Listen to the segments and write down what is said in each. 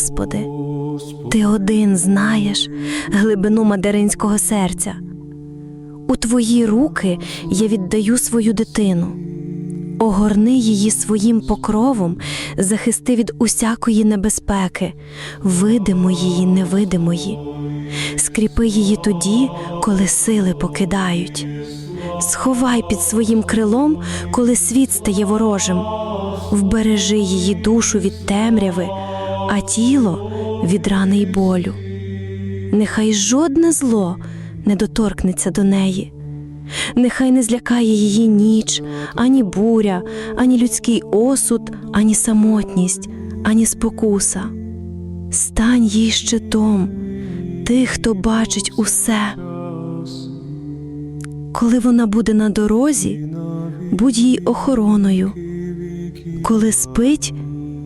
Господи, Ти один знаєш глибину материнського серця. У Твої руки я віддаю свою дитину. Огорни її своїм покровом, захисти від усякої небезпеки, видимої й невидимої. Скріпи її тоді, коли сили покидають. Сховай під своїм крилом, коли світ стає ворожим. Вбережи її душу від темряви, а тіло від рани й болю. Нехай жодне зло не доторкнеться до неї. Нехай не злякає її ніч, ані буря, ані людський осуд, ані самотність, ані спокуса. Стань їй щитом, ти, хто бачить усе. Коли вона буде на дорозі, будь їй охороною, коли спить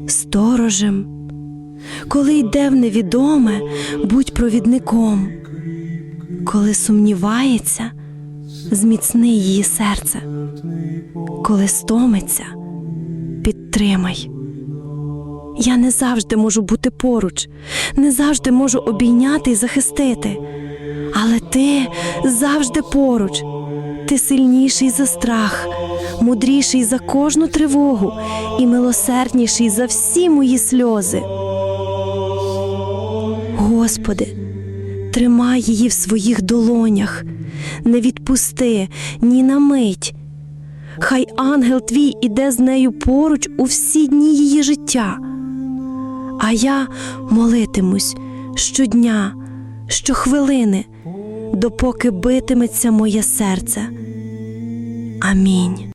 сторожем, коли йде в невідоме, будь провідником, коли сумнівається, зміцни її серце, коли стомиться, підтримай. Я не завжди можу бути поруч, не завжди можу обійняти і захистити. Але ти завжди поруч. Ти сильніший за страх, мудріший за кожну тривогу і милосердніший за всі мої сльози. Господи, тримай її в своїх долонях, не відпусти ні на мить. Хай ангел твій іде з нею поруч у всі дні її життя. А я молитимусь щодня, щохвилини, допоки битиметься моє серце. Амінь.